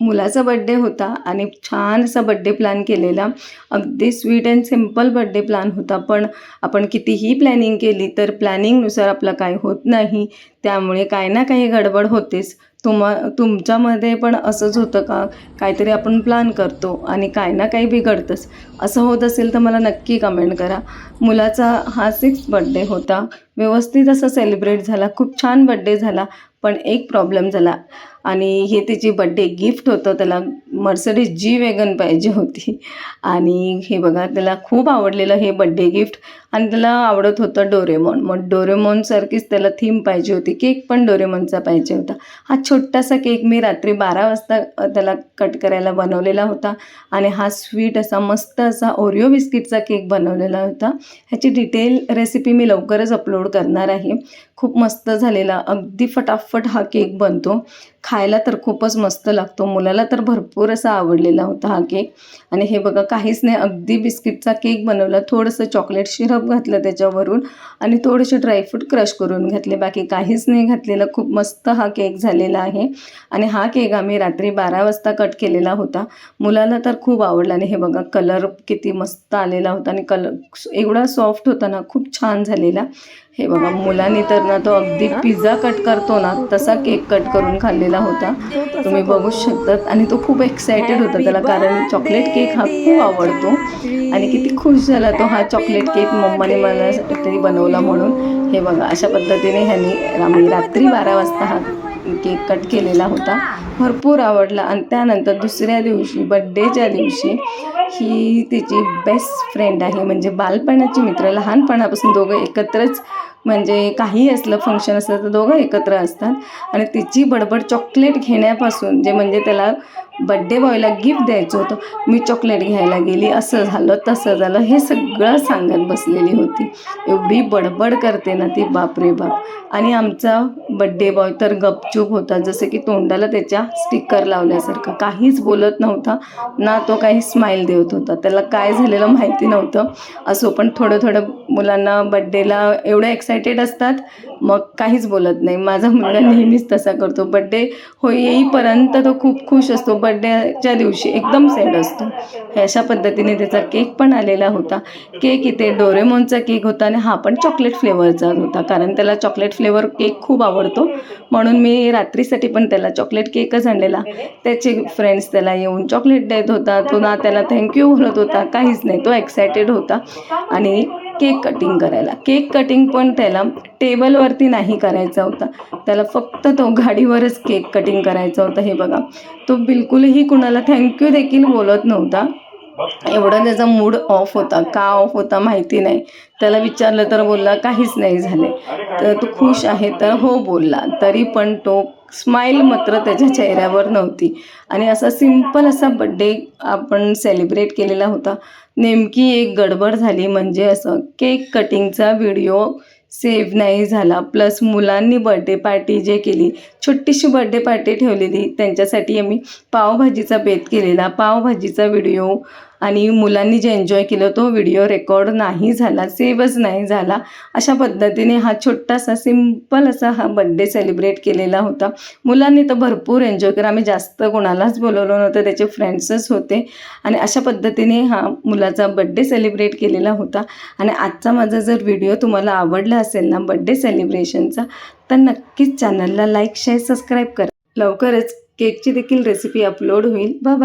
मुलाचा बड्डे होता आणि छान असा बड्डे प्लॅन केलेला. अगदी sweet and simple birthday plan होता. पण आपण कितीही प्लॅनिंग केली तर प्लॅनिंगनुसार आपलं काय होत नाही. त्यामुळे काही ना काही गडबड होतेच. तुम्हा तुमच्यामध्ये पण असंच होतं का? काहीतरी आपण प्लॅन करतो आणि काय ना काही बिघडतंच. असं होत असेल तर मला नक्की कमेंट करा. मुलाचा हा सिक्स बड्डे होता. व्यवस्थित असं सेलिब्रेट झाला. खूप छान बड्डे झाला. पण एक प्रॉब्लेम झाला. आणि हे त्याची बड्डे गिफ्ट होतं. त्याला मर्सडीज जी वेगन पाहिजे होती. आणि हे बघा त्याला खूप आवडलेलं हे बड्डे गिफ्ट आणि त्याला आवडत होतं डोरेमॉन मग डोरेमॉनसारखीच त्याला थीम पाहिजे होती. केक पण डोरेमॉनचा पाहिजे होता. हा छोटासा केक मी रात्री बारा वाजता त्याला कट करायला बनवलेला होता. आणि हा स्वीट असा मस्त असा ओरिओ बिस्किटचा केक बनवलेला होता. ह्याची डिटेल रेसिपी मी लवकरच अपलोड करणार आहे. खूप मस्त झालेला. अगदी फटाफट हा केक बनतो. खायला तर खूपच मस्त लागतो. मुलाला तर भरपूर असा आवडलेला होता हा केक. आणि हे बघा काहीच नाही अगदी बिस्किटचा केक बनवला. थोडंसं चॉकलेट शिरप घातलं त्याच्यावरून आणि थोडेसे ड्रायफ्रूट क्रश करून घातले. बाकी काहीच नाही घातलेलं. खूप मस्त हा केक झालेला आहे. आणि हा केक आम्ही रात्री बारा वाजता कट केलेला होता. मुलाला तर खूप आवडला. आणि हे बघा कलर किती मस्त आलेला होता. आणि कलर एवढा सॉफ्ट होता ना खूप छान झालेला. हे बघा मुलांनी तर ना तो अगदी पिझ्झा कट करतो ना तसा केक कट करून खाल्लेला होता. तुम्ही बघू शकतात. आणि तो खूप एक्सायटेड होता त्याला कारण चॉकलेट केक हा खूप आवडतो. आणि किती खुश झाला तो हा चॉकलेट केक मम्माने मला तरी बनवला म्हणून. हे बघा अशा पद्धतीने ह्यांनी आम्ही रात्री बारा वाजता हा केक कट केलेला होता. भरपूर आवडला. आणि त्यानंतर दुसऱ्या दिवशी बड्डेच्या दिवशी ही तिची बेस्ट फ्रेंड आहे. म्हणजे बालपणाची मित्र लहानपणापासून दोघं एकत्रच म्हणजे काही असलं फंक्शन असलं तर दोघं एकत्र असतात. आणि तिची बडबड चॉकलेट घेण्यापासून जे म्हणजे त्याला बड्डे बॉयला गिफ्ट द्यायचं होतं मी चॉकलेट घ्यायला गेली असं झालं तसं झालं हे सगळं सांगत बसलेली होती. एवढी बडबड करते ना ती बापरे बाप. आणि आमचा बड्डे बॉय तर गपचूप होता जसं की तोंडाला त्याच्या स्टिकर लावल्यासारखं. काहीच बोलत नव्हता ना तो काही स्माईल देव होता. त्याला काय झालेलं माहिती नव्हतं. असो पण थोडं थोडं मुलांना बड्डेला एवढं एक्सायटेड असतात मग काहीच बोलत नाही. माझा मुलगा नेहमीच तसा करतो. बड्डे हो येईपर्यंत तो खूप खुश असतो. बड्डेच्या दिवशी एकदम सॅड असतो. अशा पद्धतीने त्याचा केक पण आलेला होता. केक इथे डोरेमॉनचा केक होता आणि हा पण चॉकलेट फ्लेवरचा होता. कारण त्याला चॉकलेट फ्लेवर केक खूप आवडतो. म्हणून मी रात्रीसाठी पण त्याला चॉकलेट केकच आणलेला. त्याचे फ्रेंड्स त्याला येऊन चॉकलेट देत होता. तो ना त्याला थँक्यू म्हणत होता? काहीच नाही. तो एक्सायटेड होता आणि केक कटिंग करायला. केक कटिंग पण त्याला टेबलवरती नाही करायचा होता. त्याला फक्त तो गाडीवरच केक कटिंग करायचा होता. हे बघा. तो बिलकुलही कुणाला थँक्यू देखील बोलत नव्हता. एवढा त्याचा मूड ऑफ होता. का ऑफ होता माहिती नाही. त्याला विचारलं तर बोलला काहीच नाही झाले. तर तो खुश आहे तर हो बोलला. तरी पण तो स्माईल मात्र त्याच्या चेहऱ्यावर नव्हती. आणि असा सिंपल असा बड्डे आपण सेलिब्रेट केलेला होता. नेमकी एक गडबड झाली म्हणजे असं केक कटिंगचा व्हिडिओ सेव्ह नाही झाला. प्लस मुलांनी बड्डे पार्टी जे केली छोटीशी बड्डे पार्टी ठेवलेली त्यांच्यासाठी आम्ही पावभाजीचा बेत केलेला. पावभाजीचा व्हिडिओ आणि मुलांनी जे एन्जॉय केलं तो व्हिडिओ रेकॉर्ड नाही झाला सेवच नाही झाला. अशा पद्धतीने हा छोटासा सिंपल असा हा बड्डे सेलिब्रेट केलेला होता. मुलांनी तर भरपूर एन्जॉय केला. आम्ही जास्त कोणालाच बोलवलं नव्हतं त्याचे फ्रेंड्सच होते. आणि अशा पद्धतीने हा मुलाचा बड्डे सेलिब्रेट केलेला होता. आणि आजचा माझा जर व्हिडिओ तुम्हाला आवडला असेल ना बड्डे सेलिब्रेशनचा तर नक्कीच चॅनलला लाईक शेअर सबस्क्राईब करा. लवकरच केकची देखील रेसिपी अपलोड होईल. बाय